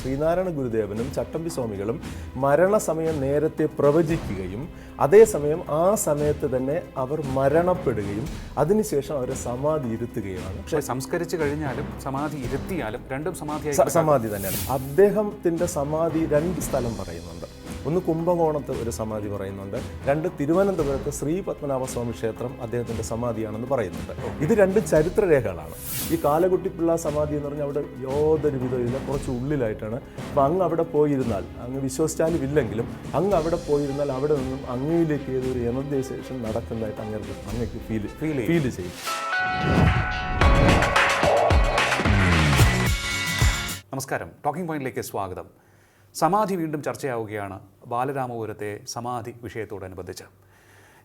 ശ്രീനാരായണ ഗുരുദേവനും ചട്ടമ്പി സ്വാമികളും മരണസമയം നേരത്തെ പ്രവചിക്കുകയും അതേസമയം ആ സമയത്ത് തന്നെ അവർ മരണപ്പെടുകയും അതിനുശേഷം അവരെ സമാധി ഇരുത്തുകയുമാണ്. പക്ഷേ സംസ്കരിച്ചു കഴിഞ്ഞാലും സമാധി ഇരുത്തിയാലും രണ്ടും സമാധി സമാധി തന്നെയാണ്. അദ്ദേഹത്തിന്റെ സമാധി രണ്ട് സ്ഥലം പറയുന്നുണ്ട്. ഒന്ന് കുംഭകോണത്ത് ഒരു സമാധി പറയുന്നുണ്ട്. രണ്ട് തിരുവനന്തപുരത്ത് ശ്രീ പത്മനാഭസ്വാമി ക്ഷേത്രം അദ്ദേഹത്തിന്റെ സമാധിയാണെന്ന് പറയുന്നുണ്ട്. ഇത് രണ്ട് ചരിത്രരേഖകളാണ്. ഈ കാലകുട്ടിപ്പിള്ള സമാധി എന്ന് പറഞ്ഞാൽ അവിടെ യാതൊരു വിധമില്ല കുറച്ച് ഉള്ളിലായിട്ടാണ്. അപ്പം അങ്ങ് അവിടെ പോയിരുന്നാൽ അങ്ങ് വിശ്വസിച്ചാലും ഇല്ലെങ്കിലും അങ്ങ് അവിടെ പോയിരുന്നാൽ അവിടെ നിന്നും അങ്ങയിലേക്ക് ഏതൊരു എനർജൈസേഷൻ നടക്കുന്നതായിട്ട് അങ്ങേക്ക് അങ്ങേക്ക് ഫീൽ ചെയ്യും. ഫീൽ ചെയ്യും. നമസ്കാരം. ടോക്കിംഗ് പോയിന്റിലേക്ക് സ്വാഗതം. സമാധി വീണ്ടും ചർച്ചയാവുകയാണ്. ബാലരാമപുരത്തെ സമാധി വിഷയത്തോടനുബന്ധിച്ച്.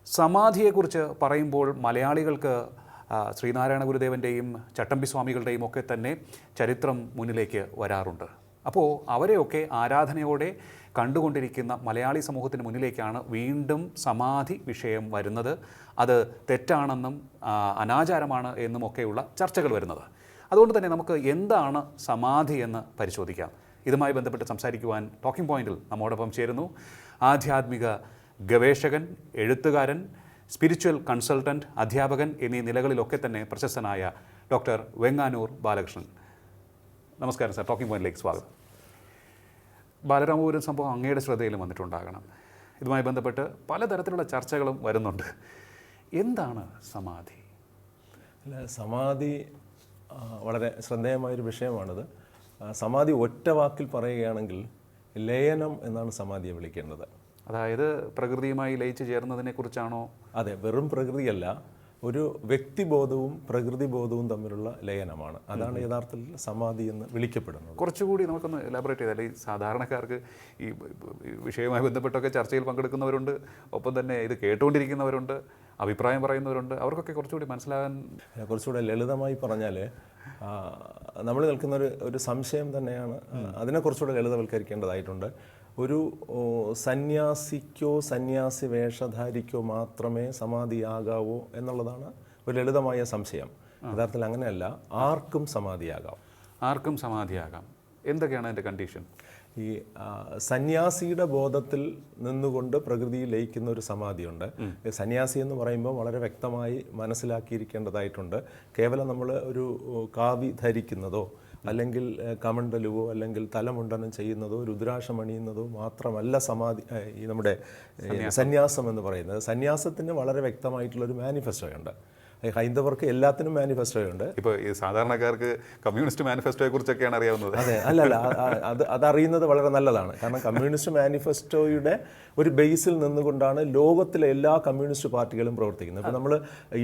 സമാധിയെക്കുറിച്ച് പറയുമ്പോൾ മലയാളികൾക്ക് ശ്രീനാരായണ ഗുരുദേവന്റെയും ചട്ടമ്പി സ്വാമികളുടെയും ഒക്കെ തന്നെ ചരിത്രം മുന്നിലേക്ക് വരാറുണ്ട്. അപ്പോൾ അവരെയൊക്കെ ആരാധനയോടെ കണ്ടുകൊണ്ടിരിക്കുന്ന മലയാളി സമൂഹത്തിന് മുന്നിലേക്കാണ് വീണ്ടും സമാധി വിഷയം വരുന്നത്. അത് തെറ്റാണെന്നും അനാചാരമാണ് എന്നുമൊക്കെയുള്ള ചർച്ചകൾ വരുന്നത്. അതുകൊണ്ട് തന്നെ നമുക്ക് എന്താണ് സമാധി എന്ന് പരിശോധിക്കാം. ഇതുമായി ബന്ധപ്പെട്ട് സംസാരിക്കുവാൻ ടോക്കിംഗ് പോയിന്റിൽ നമ്മോടൊപ്പം ചേരുന്നു. ആധ്യാത്മിക ഗവേഷകൻ എഴുത്തുകാരൻ സ്പിരിച്വൽ കൺസൾട്ടന്റ് അധ്യാപകൻ എന്നീ നിലകളിലൊക്കെ തന്നെ പ്രശസ്തനായ ഡോക്ടർ വെങ്ങാനൂർ ബാലകൃഷ്ണൻ. നമസ്കാരം സാർ ടോക്കിംഗ് പോയിന്റിലേക്ക് സ്വാഗതം. ബാലരാമപുരം സംഭവം അങ്ങയുടെ ശ്രദ്ധയിൽ വന്നിട്ടുണ്ടാകണം. ഇതുമായി ബന്ധപ്പെട്ട് പലതരത്തിലുള്ള ചർച്ചകളും വരുന്നുണ്ട്. എന്താണ് സമാധി? അല്ല സമാധി വളരെ ശ്രദ്ധേയമായൊരു വിഷയമാണിത്. സമാധി ഒറ്റ വാക്കിൽ പറയുകയാണെങ്കിൽ ലയനം എന്നാണ് സമാധിയെ വിളിക്കേണ്ടത്. അതായത് പ്രകൃതിയുമായി ലയിച്ചു ചേർന്നതിനെ കുറിച്ചാണോ? അതെ വെറും പ്രകൃതിയല്ല ഒരു വ്യക്തിബോധവും പ്രകൃതി ബോധവും തമ്മിലുള്ള ലയനമാണ്. അതാണ് യഥാർത്ഥത്തിൽ സമാധി എന്ന് വിളിക്കപ്പെടുന്നത്. കുറച്ചുകൂടി നമുക്കൊന്ന് എലാബറേറ്റ് ചെയ്താൽ ഈ സാധാരണക്കാർക്ക് ഈ വിഷയവുമായി ബന്ധപ്പെട്ടൊക്കെ ചർച്ചയിൽ പങ്കെടുക്കുന്നവരുണ്ട് ഒപ്പം തന്നെ ഇത് കേട്ടുകൊണ്ടിരിക്കുന്നവരുണ്ട് അഭിപ്രായം പറയുന്നവരുണ്ട് അവർക്കൊക്കെ കുറച്ചുകൂടി മനസ്സിലാകാൻ കുറച്ചുകൂടെ ലളിതമായി പറഞ്ഞാൽ നമ്മൾ നിൽക്കുന്ന ഒരു ഒരു സംശയം തന്നെയാണ്. അതിനെക്കുറിച്ചുകൂടെ അതിനെ കുറച്ചുകൂടെ ലളിതവൽക്കരിക്കേണ്ടതായിട്ടുണ്ട്. ഒരു സന്യാസിക്കോ സന്യാസി വേഷധാരിക്കോ മാത്രമേ സമാധിയാകാവൂ എന്നുള്ളതാണ് ഒരു ലളിതമായ സംശയം. യഥാർത്ഥത്തിൽ അങ്ങനെയല്ല ആർക്കും സമാധിയാകാം. ആർക്കും സമാധിയാകാം. എന്തൊക്കെയാണ് അതിന്റെ കണ്ടീഷൻ ഈ സന്യാസിയുടെ ബോധത്തിൽ നിന്നുകൊണ്ട് പ്രകൃതിയിൽ ലയിക്കുന്ന ഒരു സമാധിയുണ്ട്. സന്യാസി എന്ന് പറയുമ്പോൾ വളരെ വ്യക്തമായി മനസ്സിലാക്കിയിരിക്കേണ്ടതായിട്ടുണ്ട്. കേവലം നമ്മൾ ഒരു കാവി ധരിക്കുന്നതോ അല്ലെങ്കിൽ കമണ്ടലുവോ അല്ലെങ്കിൽ തലമുണ്ടനം ചെയ്യുന്നതോ രുദ്രാക്ഷം അണിയുന്നതോ മാത്രമല്ല സമാധി ഈ നമ്മുടെ സന്യാസം. എന്ന് പറയുന്നത്. സന്യാസത്തിന് വളരെ വ്യക്തമായിട്ടുള്ള ഒരു മാനിഫെസ്റ്റോയുണ്ട്. ഹൈന്ദവർക്ക് എല്ലാത്തിനും മാനിഫെസ്റ്റോയുണ്ട് ഇപ്പോൾ ഈ സാധാരണക്കാർക്ക് കമ്മ്യൂണിസ്റ്റ് മാനിഫെസ്റ്റോയെ കുറിച്ചൊക്കെയാണ് അറിയാവുന്നത്. അതെ അല്ല അല്ല അത് അതറിയുന്നത് വളരെ നല്ലതാണ്. കാരണം കമ്മ്യൂണിസ്റ്റ് മാനിഫെസ്റ്റോയുടെ ഒരു ബേസിൽ നിന്നുകൊണ്ടാണ് ലോകത്തിലെ എല്ലാ കമ്മ്യൂണിസ്റ്റ് പാർട്ടികളും പ്രവർത്തിക്കുന്നത്. ഇപ്പോൾ നമ്മൾ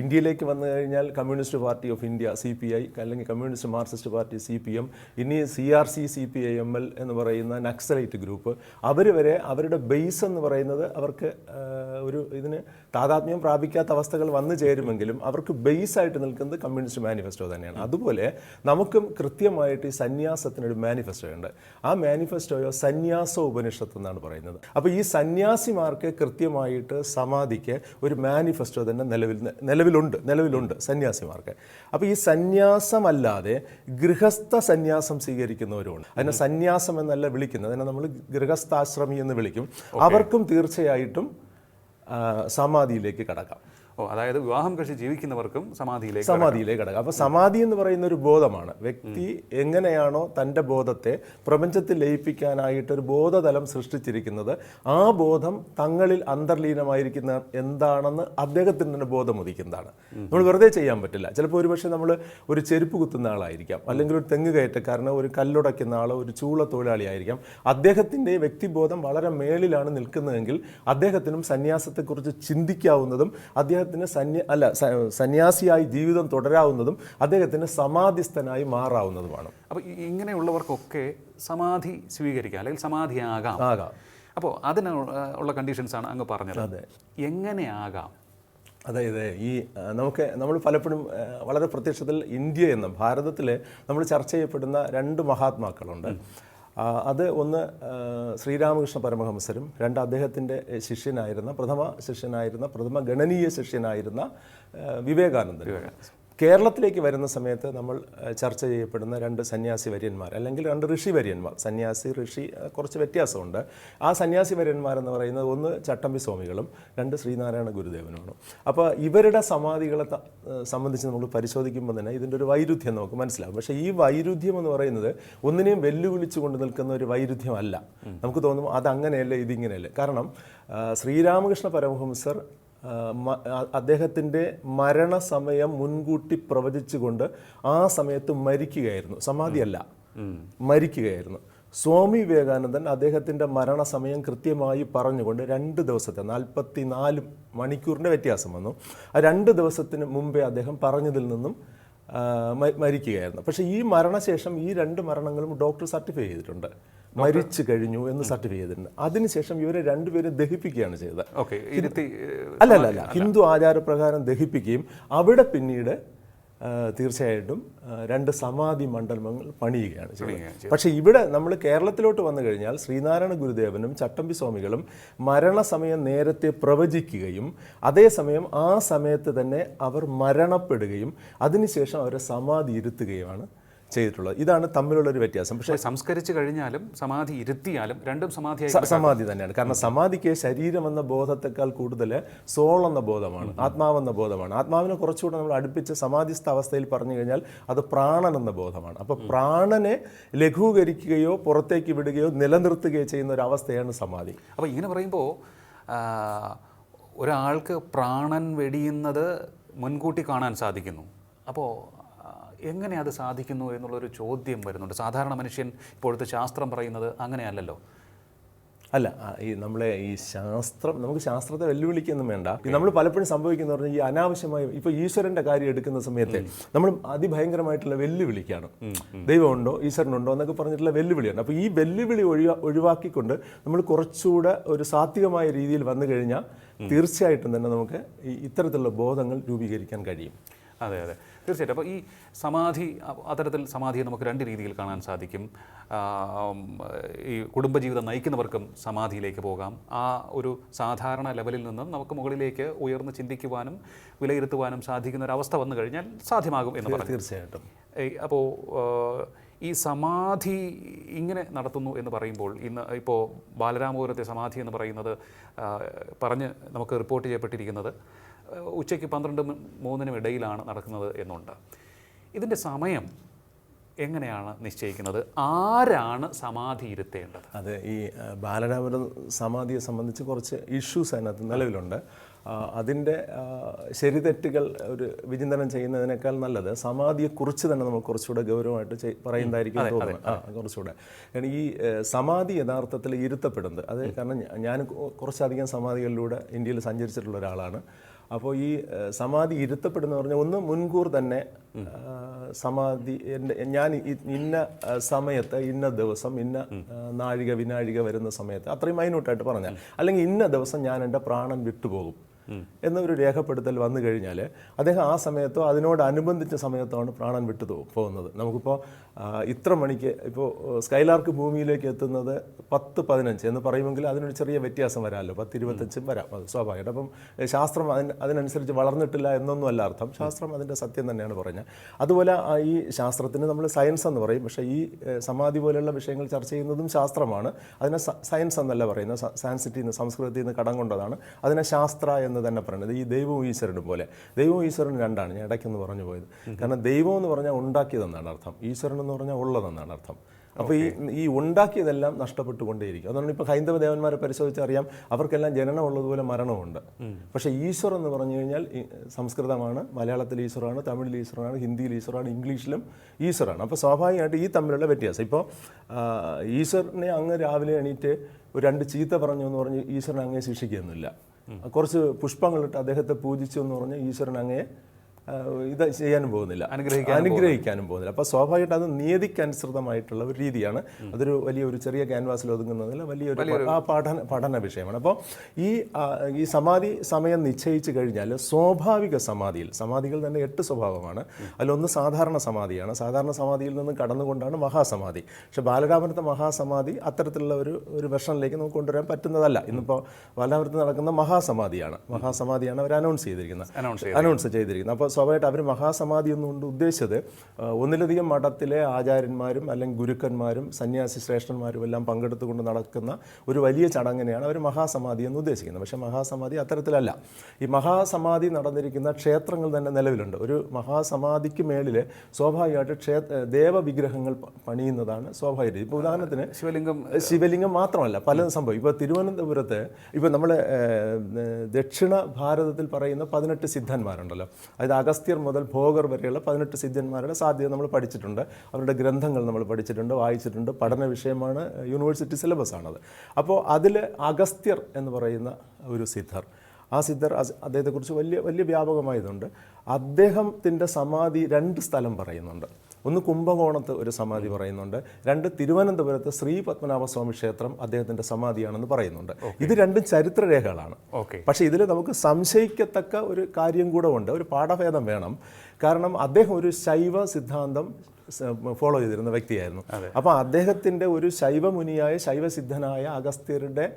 ഇന്ത്യയിലേക്ക് വന്നു കഴിഞ്ഞാൽ Communist Party of India C P I അല്ലെങ്കിൽ Communist Marxist Party C P M ഇനി C R C C P I M L എന്ന് പറയുന്ന നക്സലൈറ്റ് ഗ്രൂപ്പ് അവർ വരെ അവരുടെ ബേസ് എന്ന് പറയുന്നത് അവർക്ക് ഒരു ഇതിന് താതാത്മ്യം പ്രാപിക്കാത്ത അവസ്ഥകൾ വന്നു ചേരുമെങ്കിലും അവർക്ക് ബേസ് ആയിട്ട് നിൽക്കുന്നത് കമ്മ്യൂണിസ്റ്റ് മാനിഫെസ്റ്റോ തന്നെയാണ്. അതുപോലെ നമുക്കും കൃത്യമായിട്ട് ഈ സന്യാസത്തിനൊരു മാനിഫെസ്റ്റോ ഉണ്ട്. ആ മാനിഫെസ്റ്റോയോ സന്യാസ ഉപനിഷത്ത് എന്നാണ് പറയുന്നത്. അപ്പോൾ ഈ സന്യാസിമാർക്ക് കൃത്യമായിട്ട് സമാധിക്ക് ഒരു മാനിഫെസ്റ്റോ തന്നെ നിലവിൽ നിലവിലുണ്ട് നിലവിലുണ്ട് സന്യാസിമാർക്ക്. അപ്പോൾ ഈ സന്യാസമല്ലാതെ ഗൃഹസ്ഥ സന്യാസം സ്വീകരിക്കുന്നവരുമുണ്ട്. അതിനെ സന്യാസം എന്നല്ല വിളിക്കുന്നത്. അതിനെ നമ്മൾ ഗൃഹസ്ഥാശ്രമി എന്ന് വിളിക്കും. അവർക്കും തീർച്ചയായിട്ടും സമാധിയിലേക്ക് കടക്കാം. ഓ അതായത് വിവാഹം കഴിച്ച് ജീവിക്കുന്നവർക്കും സമാധിയിലേക്ക് സമാധിയിലേക്ക് കടക്കാം. അപ്പോൾ സമാധി എന്ന് പറയുന്ന ഒരു ബോധമാണ്. വ്യക്തി എങ്ങനെയാണോ തന്റെ ബോധത്തെ പ്രപഞ്ചത്തിൽ ലയിപ്പിക്കാനായിട്ട് ഒരു ബോധതലം സൃഷ്ടിച്ചിരിക്കുന്നത്. ആ ബോധം തങ്ങളിൽ അന്തർലീനമായിരിക്കുന്ന എന്താണെന്ന് അദ്ദേഹത്തിന് തന്നെ ബോധം ഉദിക്കുന്നതാണ് നമ്മൾ വെറുതെ ചെയ്യാൻ പറ്റില്ല. ചിലപ്പോൾ ഒരുപക്ഷെ നമ്മൾ ഒരു ചെരുപ്പ് കുത്തുന്ന ആളായിരിക്കാം. അല്ലെങ്കിൽ ഒരു തെങ്ങ് കയറ്റക്കാരനോ ഒരു കല്ലുടയ്ക്കുന്ന ആളോ ഒരു ചൂള തൊഴിലാളിയായിരിക്കാം. അദ്ദേഹത്തിന്റെ വ്യക്തിബോധം വളരെ മേളിലാണ് നിൽക്കുന്നതെങ്കിൽ അദ്ദേഹത്തിനും സന്യാസത്തെക്കുറിച്ച് ചിന്തിക്കാവുന്നതും അദ്ദേഹത്തിന് സന്യ അല്ല സന്യാസിയായി ജീവിതം തുടരാവുന്നതും അദ്ദേഹത്തിന് സമാധിസ്ഥനായി മാറാവുന്നതുമാണ്. അപ്പോൾ ഇങ്ങനെയുള്ളവർക്കൊക്കെ സമാധി സ്വീകരിക്കാം അല്ലെങ്കിൽ സമാധിയാകാം. ആകാം. അപ്പോൾ അതിന് ഉള്ള കണ്ടീഷൻസാണ് ആണ് അങ്ങ് പറഞ്ഞത്. അതെ. എങ്ങനെയാകാം? അതായത് ഈ നമുക്ക് നമ്മൾ പലപ്പോഴും വളരെ പ്രത്യക്ഷത്തിൽ ഇന്ത്യ എന്ന ഭാരതത്തിൽ നമ്മൾ ചർച്ച ചെയ്യപ്പെടുന്ന രണ്ട് മഹാത്മാക്കളുണ്ട്. അത് ഒന്ന് ശ്രീരാമകൃഷ്ണ പരമഹംസരും രണ്ട് അദ്ദേഹത്തിന്റെ ശിഷ്യനായിരുന്ന പ്രഥമ ശിഷ്യനായിരുന്ന പ്രഥമ ഗണനീയ ശിഷ്യനായിരുന്ന വിവേകാനന്ദൻ. കേരളത്തിലേക്ക് വരുന്ന സമയത്ത് നമ്മൾ ചർച്ച ചെയ്യപ്പെടുന്ന രണ്ട് സന്യാസി വര്യന്മാർ അല്ലെങ്കിൽ രണ്ട് ഋഷി വര്യന്മാർ. സന്യാസി ഋഷി കുറച്ച് വ്യത്യാസമുണ്ട്. ആ സന്യാസി വര്യന്മാരെന്ന് പറയുന്നത് ഒന്ന് ചട്ടമ്പി സ്വാമികളും രണ്ട് ശ്രീനാരായണ ഗുരുദേവനുമാണ്. അപ്പോൾ ഇവരുടെ സമാധികളെ സംബന്ധിച്ച് നമ്മൾ പരിശോധിക്കുമ്പോൾ തന്നെ ഇതിന്റെ ഒരു വൈരുദ്ധ്യം നമുക്ക് മനസ്സിലാകും പക്ഷേ ഈ വൈരുദ്ധ്യം എന്ന് പറയുന്നത് ഒന്നിനെയും വെല്ലുവിളിച്ചു കൊണ്ട് നിൽക്കുന്ന ഒരു വൈരുദ്ധ്യമല്ല. നമുക്ക് തോന്നും അത് അങ്ങനെയല്ല ഇതിങ്ങനെയല്ല. കാരണം ശ്രീരാമകൃഷ്ണ പരമഹംസർ അദ്ദേഹത്തിന്റെ മരണസമയം മുൻകൂട്ടി പ്രവചിച്ചുകൊണ്ട് ആ സമയത്ത് മരിക്കുകയായിരുന്നു. സമാധിയല്ല. മരിക്കുകയായിരുന്നു. സ്വാമി വിവേകാനന്ദൻ അദ്ദേഹത്തിന്റെ മരണസമയം കൃത്യമായി പറഞ്ഞുകൊണ്ട് രണ്ട് ദിവസത്തെ നാൽപ്പത്തി നാല് മണിക്കൂറിന്റെ വ്യത്യാസം വന്നു. ആ രണ്ട് ദിവസത്തിന് മുമ്പേ അദ്ദേഹം പറഞ്ഞതിൽ നിന്നും മരിക്കുകയായിരുന്നു. പക്ഷേ ഈ മരണശേഷം ഈ രണ്ട് മരണങ്ങളും ഡോക്ടർ സർട്ടിഫൈ ചെയ്തിട്ടുണ്ട്. മരിച്ചു കഴിഞ്ഞു എന്ന് സർട്ടിഫൈ ചെയ്തിട്ടുണ്ട്. അതിനുശേഷം ഇവരെ രണ്ടുപേരും ദഹിപ്പിക്കുകയാണ് ചെയ്തത്. അല്ല അല്ല അല്ല. ഹിന്ദു ആചാരപ്രകാരം ദഹിപ്പിക്കുകയും അവിടെ പിന്നീട് തീർച്ചയായിട്ടും രണ്ട് സമാധി മണ്ഡലങ്ങൾ പണിയുകയാണ് ചെയ്യുന്നത് പക്ഷേ ഇവിടെ നമ്മൾ കേരളത്തിലോട്ട് വന്നു കഴിഞ്ഞാൽ ശ്രീനാരായണ ഗുരുദേവനും ചട്ടമ്പി സ്വാമികളും മരണസമയം നേരത്തെ പ്രവചിക്കുകയും അതേസമയം ആ സമയത്ത് തന്നെ അവർ മരണപ്പെടുകയും അതിനുശേഷം അവരെ സമാധി ഇരുത്തുകയുമാണ് ചെയ്തിട്ടുള്ളത്. ഇതാണ് തമ്മിലുള്ള ഒരു വ്യത്യാസം. പക്ഷേ സംസ്കരിച്ച് കഴിഞ്ഞാലും സമാധി ഇരുത്തിയാലും രണ്ടും സമാധി സമാധി തന്നെയാണ്. കാരണം സമാധിക്ക് ശരീരം എന്ന ബോധത്തെക്കാൾ കൂടുതൽ സോൾ എന്ന ബോധമാണ് ആത്മാവെന്ന ബോധമാണ്. ആത്മാവിനെ കുറച്ചുകൂടെ നമ്മൾ അടുപ്പിച്ച് സമാധിസ്ഥ അവസ്ഥയിൽ പറഞ്ഞു കഴിഞ്ഞാൽ അത് പ്രാണൻ എന്ന ബോധമാണ്. അപ്പോൾ പ്രാണനെ ലഘൂകരിക്കുകയോ പുറത്തേക്ക് വിടുകയോ നിലനിർത്തുകയോ ചെയ്യുന്ന ഒരു അവസ്ഥയാണ് സമാധി. അപ്പോൾ ഇങ്ങനെ പറയുമ്പോൾ ഒരാൾക്ക് പ്രാണൻ വെടിയുന്നത് മുൻകൂട്ടി കാണാൻ സാധിക്കുന്നു. അപ്പോൾ എങ്ങനെ അത് സാധിക്കുന്നു എന്നുള്ളൊരു ചോദ്യം വരുന്നുണ്ട്. സാധാരണ മനുഷ്യൻ ഇപ്പോഴത്തെ ശാസ്ത്രം പറയുന്നത് അങ്ങനെയല്ലല്ലോ? അല്ല ഈ നമ്മളെ ഈ ശാസ്ത്രം നമുക്ക് ശാസ്ത്രത്തെ വെല്ലുവിളിക്കൊന്നും വേണ്ട. നമ്മൾ പലപ്പോഴും സംഭവിക്കുന്ന പറഞ്ഞാൽ ഈ അനാവശ്യമായി ഇപ്പൊ ഈശ്വരന്റെ കാര്യം എടുക്കുന്ന സമയത്ത് നമ്മൾ അതിഭയങ്കരമായിട്ടുള്ള വെല്ലുവിളിക്കാണ്. ദൈവമുണ്ടോ? ഈശ്വരനുണ്ടോ? എന്നൊക്കെ പറഞ്ഞിട്ടുള്ള വെല്ലുവിളിയാണ്. അപ്പോൾ ഈ വെല്ലുവിളി ഒഴിവാ ഒഴിവാക്കിക്കൊണ്ട് നമ്മൾ കുറച്ചുകൂടെ ഒരു സാത്വികമായ രീതിയിൽ വന്നു കഴിഞ്ഞാൽ തീർച്ചയായിട്ടും തന്നെ നമുക്ക് ഈ ഇത്തരത്തിലുള്ള ബോധങ്ങൾ രൂപീകരിക്കാൻ കഴിയും. അതെ അതെ. തീർച്ചയായിട്ടും. അപ്പോൾ ഈ സമാധി അത്തരത്തിൽ സമാധിയെ നമുക്ക് രണ്ട് രീതിയിൽ കാണാൻ സാധിക്കും. ഈ കുടുംബജീവിതം നയിക്കുന്നവർക്കും സമാധിയിലേക്ക് പോകാം. ആ ഒരു സാധാരണ ലെവലിൽ നിന്നും നമുക്ക് മുകളിലേക്ക് ഉയർന്ന് ചിന്തിക്കുവാനും വിലയിരുത്തുവാനും സാധിക്കുന്ന ഒരു അവസ്ഥ വന്നു കഴിഞ്ഞാൽ സാധ്യമാകും എന്ന് പറഞ്ഞു. തീർച്ചയായിട്ടും. അപ്പോൾ ഈ സമാധി ഇങ്ങനെ നടത്തുന്നു എന്ന് പറയുമ്പോൾ ഇന്ന് ഇപ്പോൾ ബാലരാമപുരത്തെ സമാധി എന്ന് പറയുന്നത് പറഞ്ഞ് നമുക്ക് റിപ്പോർട്ട് ചെയ്യപ്പെട്ടിരിക്കുന്നത് ഉച്ചയ്ക്ക് പന്ത്രണ്ട് മൂന്നിനും ഇടയിലാണ് നടക്കുന്നത് എന്നുണ്ട്. ഇതിന്റെ സമയം എങ്ങനെയാണ് നിശ്ചയിക്കുന്നത്? ആരാണ് സമാധി ഇരുത്തേണ്ടത്? അതെ ഈ ബാലരാമൻ സമാധിയെ സംബന്ധിച്ച് കുറച്ച് ഇഷ്യൂസ് അതിനകത്ത് നിലവിലുണ്ട്. അതിന്റെ ശരിതെറ്റുകൾ ഒരു വിചിന്തനം ചെയ്യുന്നതിനേക്കാൾ നല്ലത് സമാധിയെക്കുറിച്ച് തന്നെ നമ്മൾ കുറച്ചുകൂടെ ഗൗരവമായിട്ട് ചെയ്- പറയുന്നതായിരിക്കും തോന്നുന്നത് ആ കുറച്ചുകൂടെ. കാരണം ഈ സമാധി യഥാർത്ഥത്തിൽ ഇരുത്തപ്പെടുന്നത് അത് കാരണം ഞാൻ കുറച്ചധികം സമാധികളിലൂടെ ഇന്ത്യയിൽ സഞ്ചരിച്ചിട്ടുള്ള ഒരാളാണ്. അപ്പോൾ ഈ സമാധി ഇരുത്തപ്പെടുന്ന പറഞ്ഞാൽ ഒന്ന് മുൻകൂർ തന്നെ സമാധി ഞാൻ ഇന്ന സമയത്ത് ഇന്ന ദിവസം ഇന്ന നാഴിക വിനാഴിക വരുന്ന സമയത്ത് അത്രയും മൈനൂട്ടായിട്ട് പറഞ്ഞാൽ അല്ലെങ്കിൽ ഇന്ന ദിവസം ഞാൻ എന്റെ പ്രാണൻ വിട്ടുപോകും. എന്നൊരു രേഖപ്പെടുത്തൽ വന്നു കഴിഞ്ഞാൽ അദ്ദേഹം ആ സമയത്തോ അതിനോടനുബന്ധിച്ച സമയത്തോ ആണ് പ്രാണൻ വിട്ടു പോകുന്നത്. നമുക്കിപ്പോൾ ഇത്ര മണിക്ക് ഇപ്പോൾ സ്കൈലാർക്ക് ഭൂമിയിലേക്ക് എത്തുന്നത് പത്ത് പതിനഞ്ച് എന്ന് പറയുമെങ്കിൽ അതിനൊരു ചെറിയ വ്യത്യാസം വരാമല്ലോ. പത്ത് ഇരുപത്തഞ്ചും വരാം. അത് സ്വാഭാവികമായിട്ട് അപ്പം ശാസ്ത്രം അതിന് അതിനനുസരിച്ച് വളർന്നിട്ടില്ല എന്നൊന്നും അല്ല അർത്ഥം. ശാസ്ത്രം അതിന്റെ സത്യം തന്നെയാണ് പറഞ്ഞത്. അതുപോലെ ഈ ശാസ്ത്രത്തിന് നമ്മൾ സയൻസ് എന്ന് പറയും. പക്ഷേ ഈ സമാധി പോലെയുള്ള വിഷയങ്ങൾ ചർച്ച ചെയ്യുന്നതും ശാസ്ത്രമാണ്. അതിനെ സയൻസ് എന്നല്ല പറയുന്നത്. സയൻസിറ്റിന്ന് സംസ്കൃതത്തിൽ നിന്ന് കടം കൊണ്ടതാണ്. അതിനെ ശാസ്ത്ര എന്ന് തന്നെ പറയുന്നത് ഈ ദൈവവും ഈശ്വരനും പോലെ. ദൈവവും ഈശ്വരനും രണ്ടാണ്. ഞാൻ ഇടയ്ക്കെന്ന് പറഞ്ഞു പോയത്. കാരണം ദൈവം എന്ന് പറഞ്ഞാൽ ഉണ്ടാക്കിയതെന്നാണ് അർത്ഥം. ഈശ്വരൻ എന്ന് പറഞ്ഞാൽ ഉള്ളതെന്നാണ് അർത്ഥം. അപ്പോൾ ഈ ഈ ഉണ്ടാക്കിയതെല്ലാം നഷ്ടപ്പെട്ടുകൊണ്ടേയിരിക്കും. അതുകൊണ്ട് ഇപ്പോൾ ഹൈന്ദവ ദേവന്മാരെ പരിശോധിച്ചറിയാം. അവർക്കെല്ലാം ജനനം ഉള്ളതുപോലെ മരണമുണ്ട് പക്ഷേ ഈശ്വർ എന്ന് പറഞ്ഞു കഴിഞ്ഞാൽ സംസ്കൃതമാണ് മലയാളത്തിൽ ഈശ്വറാണ് തമിഴിൽ ഈശ്വറാണ് ഹിന്ദിയിൽ ഈശ്വറാണ് ഇംഗ്ലീഷിലും ഈശ്വറാണ്. അപ്പോൾ സ്വാഭാവികമായിട്ട് ഈ തമ്മിലുള്ള വ്യത്യാസം. ഇപ്പോൾ ഈശ്വറിനെ അങ്ങ് രാവിലെ എണീറ്റ് ഒരു രണ്ട് ചീത്ത പറഞ്ഞു എന്ന് പറഞ്ഞ് ഈശ്വരനെ അങ്ങേ ശിക്ഷിക്കുകയൊന്നുമില്ല. കുറച്ച് പുഷ്പങ്ങളിട്ട് അദ്ദേഹത്തെ പൂജിച്ചു എന്ന് പറഞ്ഞ് ഈശ്വരൻ അങ്ങയെ ഇത് ചെയ്യാനും പോകുന്നില്ല. അനുഗ്രഹിക്കാനും അനുഗ്രഹിക്കാനും പോകുന്നില്ല. അപ്പോൾ സ്വാഭാവികമായിട്ട് അത് നിയതിക്കനുസൃതമായിട്ടുള്ള ഒരു രീതിയാണ്. അതൊരു വലിയൊരു ചെറിയ ക്യാൻവാസിൽ ഒതുങ്ങുന്നതിൽ വലിയൊരു ആ പഠന പഠന വിഷയമാണ്. അപ്പോൾ ഈ ഈ സമാധി സമയം നിശ്ചയിച്ചു കഴിഞ്ഞാൽ സ്വാഭാവിക സമാധിയിൽ സമാധികൾ തന്നെ എട്ട് സ്വഭാവമാണ്. അതിലൊന്ന് സാധാരണ സമാധിയാണ്. സാധാരണ സമാധിയിൽ നിന്ന് കടന്നുകൊണ്ടാണ് മഹാസമാധി. പക്ഷെ ബാലരാമനത്തെ മഹാസമാധി അത്തരത്തിലുള്ള ഒരു ഒരു വെർഷനിലേക്ക് നമുക്ക് കൊണ്ടുവരാൻ പറ്റുന്നതല്ല. ഇന്നിപ്പോൾ ബാലരാമനത്ത് നടക്കുന്ന മഹാസമാധിയാണ്. മഹാസമാധിയാണ് അവർ അനൗൺസ് ചെയ്തിരിക്കുന്നത്. അനൗൺസ് ചെയ്തിരിക്കുന്നത്. അപ്പോൾ സ്വാഭാവികമായിട്ട് അവർ മഹാസമാധി എന്നുകൊണ്ട് ഉദ്ദേശിച്ചത് ഒന്നിലധികം മഠത്തിലെ ആചാര്യന്മാരും അല്ലെങ്കിൽ ഗുരുക്കന്മാരും സന്യാസി ശ്രേഷ്ഠന്മാരും എല്ലാം പങ്കെടുത്തുകൊണ്ട് നടക്കുന്ന ഒരു വലിയ ചടങ്ങിനെയാണ് അവർ മഹാസമാധി എന്ന് ഉദ്ദേശിക്കുന്നത്. പക്ഷേ മഹാസമാധി അത്തരത്തിലല്ല. ഈ മഹാസമാധി നടന്നിരിക്കുന്ന ക്ഷേത്രങ്ങൾ തന്നെ നിലവിലുണ്ട്. ഒരു മഹാസമാധിക്ക് മേളിൽ സ്വാഭാവികമായിട്ട് ക്ഷേത്ര ദേവവിഗ്രഹങ്ങൾ പണിയുന്നതാണ് സ്വാഭാവിക ഇപ്പോൾ ഉദാഹരണത്തിന് ശിവലിംഗം ശിവലിംഗം മാത്രമല്ല പലതും സംഭവം. ഇപ്പോൾ തിരുവനന്തപുരത്ത് ഇപ്പോൾ നമ്മൾ ദക്ഷിണ ഭാരതത്തിൽ പറയുന്ന പതിനെട്ട് സിദ്ധന്മാരുണ്ടല്ലോ. അതായത് അഗസ്ത്യർ മുതൽ ഭോഗർ വരെയുള്ള പതിനെട്ട് സിദ്ധന്മാരുടെ സാധ്യത നമ്മൾ പഠിച്ചിട്ടുണ്ട്. അവരുടെ ഗ്രന്ഥങ്ങൾ നമ്മൾ പഠിച്ചിട്ടുണ്ട് വായിച്ചിട്ടുണ്ട്. പഠന വിഷയമാണ് യൂണിവേഴ്സിറ്റി സിലബസ് ആണത്. അപ്പോൾ അതിൽ അഗസ്ത്യർ എന്ന് പറയുന്ന ഒരു സിദ്ധർ ആ സിദ്ധർ അദ്ദേഹത്തെക്കുറിച്ച് വലിയ വലിയ വ്യാപകമായതുണ്ട്. അദ്ദേഹത്തിന്റെ സമാധി രണ്ട് സ്ഥലം പറയുന്നുണ്ട്. ഒന്ന് കുംഭകോണത്ത് ഒരു സമാധി പറയുന്നുണ്ട്. രണ്ട് തിരുവനന്തപുരത്ത് ശ്രീ പത്മനാഭസ്വാമി ക്ഷേത്രം അദ്ദേഹത്തിന്റെ സമാധിയാണെന്ന് പറയുന്നുണ്ട്. ഇത് രണ്ടും ചരിത്രരേഖകളാണ്. ഓക്കെ. പക്ഷേ ഇതിൽ നമുക്ക് സംശയിക്കത്തക്ക ഒരു കാര്യം കൂടെ ഉണ്ട്. ഒരു പാഠഭേദം വേണം. കാരണം അദ്ദേഹം ഒരു ശൈവ സിദ്ധാന്തം ഫോളോ ചെയ്തിരുന്ന വ്യക്തിയായിരുന്നു. അപ്പോൾ അദ്ദേഹത്തിന്റെ ഒരു ശൈവമുനിയായ ശൈവസിദ്ധനായ അഗസ്ത്യരുടെ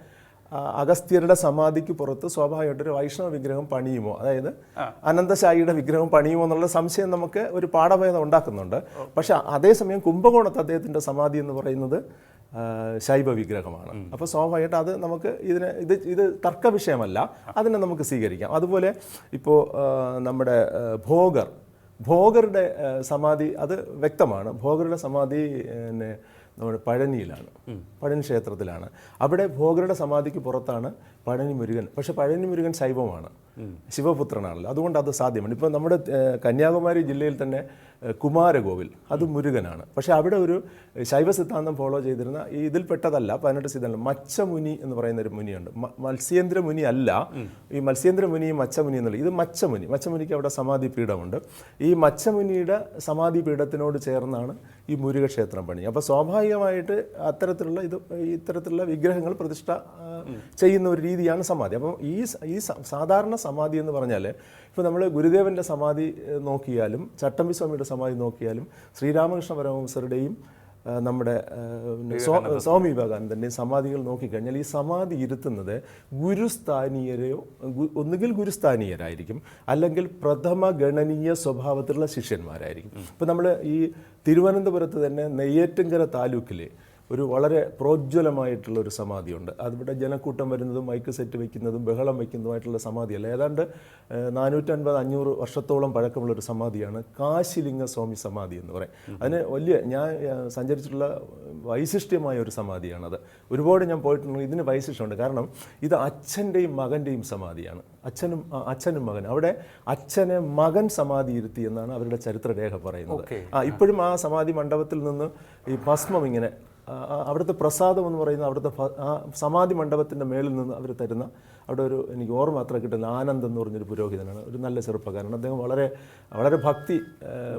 അഗസ്ത്യരുടെ സമാധിക്ക് പുറത്ത് സ്വാഭാവികമായിട്ടൊരു വൈഷ്ണവ വിഗ്രഹം പണിയുമോ? അതായത് അനന്തശായിയുടെ വിഗ്രഹം പണിയുമോ എന്നുള്ള സംശയം നമുക്ക് ഒരു പാഠഭേദം ഉണ്ടാക്കുന്നുണ്ട്. പക്ഷെ അതേസമയം കുംഭകോണത്ത് അദ്ദേഹത്തിന്റെ സമാധി എന്ന് പറയുന്നത് ശൈവ വിഗ്രഹമാണ്. അപ്പോൾ സ്വാഭാവികമായിട്ട് അത് നമുക്ക് ഇതിന് ഇത് ഇത് തർക്ക വിഷയമല്ല. അതിനെ നമുക്ക് സ്വീകരിക്കാം. അതുപോലെ ഇപ്പോൾ നമ്മുടെ ഭോഗർ ഭോഗറുടെ സമാധി അത് വ്യക്തമാണ്. ഭോഗറുടെ സമാധി പിന്നെ നമ്മുടെ പഴനിയിലാണ് പഴനി ക്ഷേത്രത്തിലാണ്. അവിടെ ഭോഗരുടെ സമാധിക്ക് പുറത്താണ് പഴനി മുരുകൻ പക്ഷെ പഴനി മുരുകൻ ശൈവമാണ് ശിവപുത്രനാണല്ലോ. അതുകൊണ്ട് അത് സാധ്യമാണ്. ഇപ്പോൾ നമ്മുടെ കന്യാകുമാരി ജില്ലയിൽ തന്നെ കുമാരകോവിൽ അത് മുരുകനാണ്. പക്ഷേ അവിടെ ഒരു ശൈവ സിദ്ധാന്തം ഫോളോ ചെയ്തിരുന്ന ഈ ഇതിൽപ്പെട്ടതല്ല പതിനെട്ട് സിദ്ധാന്തം. മച്ചമുനി എന്ന് പറയുന്ന ഒരു മുനിയുണ്ട്. മത്സ്യേന്ദ്ര മുനി അല്ല. ഈ മത്സ്യേന്ദ്ര മുനിയും മച്ചമുനി എന്നുള്ള ഇത് മച്ചമുനി. മച്ചമുനിക്ക് അവിടെ സമാധി പീഠമുണ്ട്. ഈ മച്ചമുനിയുടെ സമാധി പീഠത്തിനോട് ചേർന്നാണ് ഈ മുരുക ക്ഷേത്രം പണി. അപ്പോൾ സ്വാഭാവികമായിട്ട് അത്തരത്തിലുള്ള ഇത് ഇത്തരത്തിലുള്ള വിഗ്രഹങ്ങൾ പ്രതിഷ്ഠ ചെയ്യുന്ന ഒരു രീതിയാണ് സമാധി. അപ്പം ഈ ഈ സാധാരണ സമാധി എന്ന് പറഞ്ഞാൽ ഇപ്പോൾ നമ്മൾ ഗുരുദേവന്റെ സമാധി നോക്കിയാലും ചട്ടമ്പി സ്വാമിയുടെ സമാധി നോക്കിയാലും ശ്രീരാമകൃഷ്ണ പരമഹംസരുടെയും നമ്മുടെ സ്വാമി വിവേകാനന്ദന്റെയും സമാധികൾ നോക്കിക്കഴിഞ്ഞാൽ ഈ സമാധി ഇരുത്തുന്നത് ഗുരുസ്ഥാനീയരെയോ ഒന്നുകിൽ ഗുരുസ്ഥാനീയരായിരിക്കും അല്ലെങ്കിൽ പ്രഥമ ഗണനീയ സ്വഭാവത്തിലുള്ള ശിഷ്യന്മാരായിരിക്കും. ഇപ്പോൾ നമ്മൾ ഈ തിരുവനന്തപുരത്ത് തന്നെ നെയ്യേറ്റങ്കര താലൂക്കിലെ ഒരു വളരെ പ്രോജ്വലമായിട്ടുള്ള ഒരു സമാധിയുണ്ട്. അതിവിടെ ജനക്കൂട്ടം വരുന്നതും മൈക്ക് സെറ്റ് വെക്കുന്നതും ബഹളം വയ്ക്കുന്നതുമായിട്ടുള്ള സമാധിയല്ല. ഏതാണ്ട് നാനൂറ്റൻപത് അഞ്ഞൂറ് വർഷത്തോളം പഴക്കമുള്ള ഒരു സമാധിയാണ് കാശിലിംഗ സ്വാമി സമാധി എന്ന് പറയും. അതിന് വലിയ ഞാൻ സഞ്ചരിച്ചിട്ടുള്ള വൈശിഷ്ട്യമായ ഒരു സമാധിയാണത്. ഒരുപാട് ഞാൻ പോയിട്ടുണ്ടെങ്കിൽ ഇതിന് വൈശിഷ്ട്യമുണ്ട്. കാരണം ഇത് അച്ഛന്റെയും മകന്റെയും സമാധിയാണ്. അച്ഛനും അച്ഛനും മകൻ അവിടെ അച്ഛനെ മകൻ സമാധി ഇരുത്തി എന്നാണ് അവരുടെ ചരിത്രരേഖ പറയുന്നത്. ആ ഇപ്പോഴും ആ സമാധി മണ്ഡപത്തിൽ നിന്ന് ഈ ഭസ്മം ഇങ്ങനെ അവിടുത്തെ പ്രസാദം എന്ന് പറയുന്ന അവിടുത്തെ ആ സമാധി മണ്ഡപത്തിന്റെ മേളിൽ നിന്ന് അവർ തരുന്ന അവിടെ ഒരു എനിക്ക് ഓർമ്മ അത്ര കിട്ടുന്ന ആനന്ദ് എന്ന് പറഞ്ഞൊരു പുരോഹിതനാണ്. ഒരു നല്ല ചെറുപ്പക്കാരൻ അദ്ദേഹം വളരെ വളരെ ഭക്തി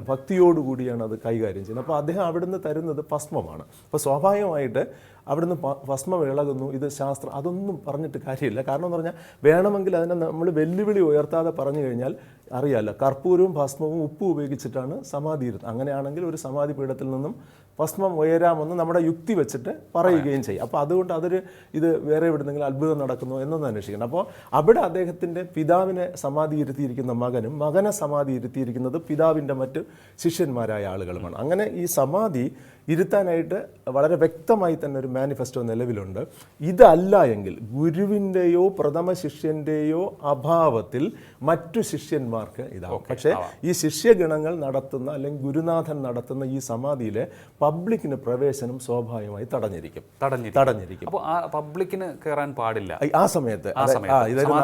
ഭക്തിയോടുകൂടിയാണ് അത് കൈകാര്യം ചെയ്യുന്നത്. അപ്പോൾ അദ്ദേഹം അവിടുന്ന് തരുന്നത് ഭസ്മമാണ്. അപ്പോൾ സ്വാഭാവികമായിട്ട് അവിടുന്ന് ഭസ്മം ഇളകുന്നു. ഇത് ശാസ്ത്രം അതൊന്നും പറഞ്ഞിട്ട് കാര്യമില്ല. കാരണം എന്ന് പറഞ്ഞാൽ വേണമെങ്കിൽ അതിനെ നമ്മൾ വെല്ലുവിളി ഉയർത്താതെ പറഞ്ഞു കഴിഞ്ഞാൽ അറിയാമല്ലോ. കർപ്പൂരവും ഭസ്മവും ഉപ്പും ഉപയോഗിച്ചിട്ടാണ് സമാധി ഇരുന്നത്. അങ്ങനെയാണെങ്കിൽ ഒരു സമാധി പീഠത്തിൽ നിന്നും ഭസ്മം ഉയരാമെന്ന് നമ്മുടെ യുക്തി വെച്ചിട്ട് പറയുകയും ചെയ്യും. അപ്പോൾ അതുകൊണ്ട് അതൊരു ഇത് വേറെ എവിടുന്നെങ്കിലും അത്ഭുതം നടക്കുന്നു എന്നൊന്ന് അന്വേഷിക്കണം. അപ്പോൾ അവിടെ അദ്ദേഹത്തിന്റെ പിതാവിനെ സമാധി ഇരുത്തിയിരിക്കുന്ന മകനും മകനെ സമാധി ഇരുത്തിയിരിക്കുന്നത് പിതാവിന്റെ മറ്റ് ശിഷ്യന്മാരായ ആളുകളുമാണ്. അങ്ങനെ ഈ സമാധി ഇരുത്താനായിട്ട് വളരെ വ്യക്തമായി തന്നെ ഒരു മാനിഫെസ്റ്റോ നിലവിലുണ്ട്. ഇതല്ല എങ്കിൽ ഗുരുവിന്റെയോ പ്രഥമ ശിഷ്യന്റെയോ അഭാവത്തിൽ മറ്റു ശിഷ്യന്മാർക്ക് ഇതാവും. പക്ഷേ ഈ ശിഷ്യഗണങ്ങൾ നടത്തുന്ന അല്ലെങ്കിൽ ഗുരുനാഥൻ നടത്തുന്ന ഈ സമാധിയിലെ പബ്ലിക്കിന് പ്രവേശനം സ്വാഭാവികമായി തടഞ്ഞിരിക്കും. തടഞ്ഞിരിക്കും. തടഞ്ഞിരിക്കും. അപ്പോൾ ആ പബ്ലിക്കിന് കയറാൻ പാടില്ല. ആ സമയത്ത്. അതെ,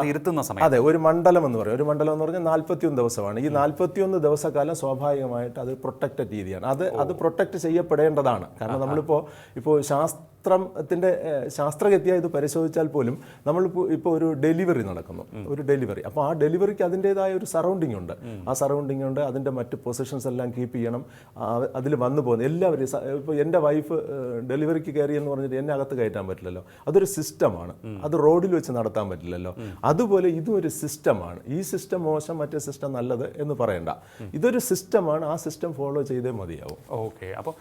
ഇരുത്തുന്ന ഒരു മണ്ഡലം എന്ന് പറയും. ഒരു മണ്ഡലം എന്ന് പറഞ്ഞാൽ നാൽപ്പത്തിയൊന്ന് ദിവസമാണ്. ഈ നാൽപ്പത്തിയൊന്ന് ദിവസക്കാലം സ്വാഭാവികമായിട്ട് അത് പ്രൊട്ടക്റ്റഡ് രീതിയാണ്. അത് അത് പ്രൊട്ടക്റ്റ് ചെയ്യപ്പെടേണ്ടതാണ് കാരണം നമ്മളിപ്പോൾ ഇപ്പോൾ ശാസ്ത്രത്തിന്റെ ശാസ്ത്രഗതിയായി ഇത് പരിശോധിച്ചാൽ പോലും നമ്മൾ ഇപ്പോൾ ഒരു ഡെലിവറി നടക്കുന്നു. ഒരു ഡെലിവറി. അപ്പോൾ ആ ഡെലിവറിക്ക് അതിന്റെതായ ഒരു സറൗണ്ടിങ് ഉണ്ട്. ആ സറൗണ്ടിങ് ഉണ്ട്. അതിന്റെ മറ്റ് പൊസിഷൻസ് എല്ലാം കീപ്പ് ചെയ്യണം. അതിൽ വന്നു പോകുന്നത് എല്ലാവരും ഇപ്പോൾ എന്റെ വൈഫ് ഡെലിവറിക്ക് കയറി എന്ന് പറഞ്ഞിട്ട് എന്നെ അകത്ത് കയറ്റാൻ പറ്റില്ലല്ലോ. അതൊരു സിസ്റ്റമാണ്. അത് റോഡിൽ വെച്ച് നടത്താൻ പറ്റില്ലല്ലോ. അതുപോലെ ഇതും ഒരു സിസ്റ്റമാണ്. ഈ സിസ്റ്റം മോശം മറ്റേ സിസ്റ്റം നല്ലത് എന്ന് പറയണ്ട. ഇതൊരു സിസ്റ്റമാണ്. ആ സിസ്റ്റം ഫോളോ ചെയ്തേ മതിയാവും. ഓക്കെ. അപ്പോൾ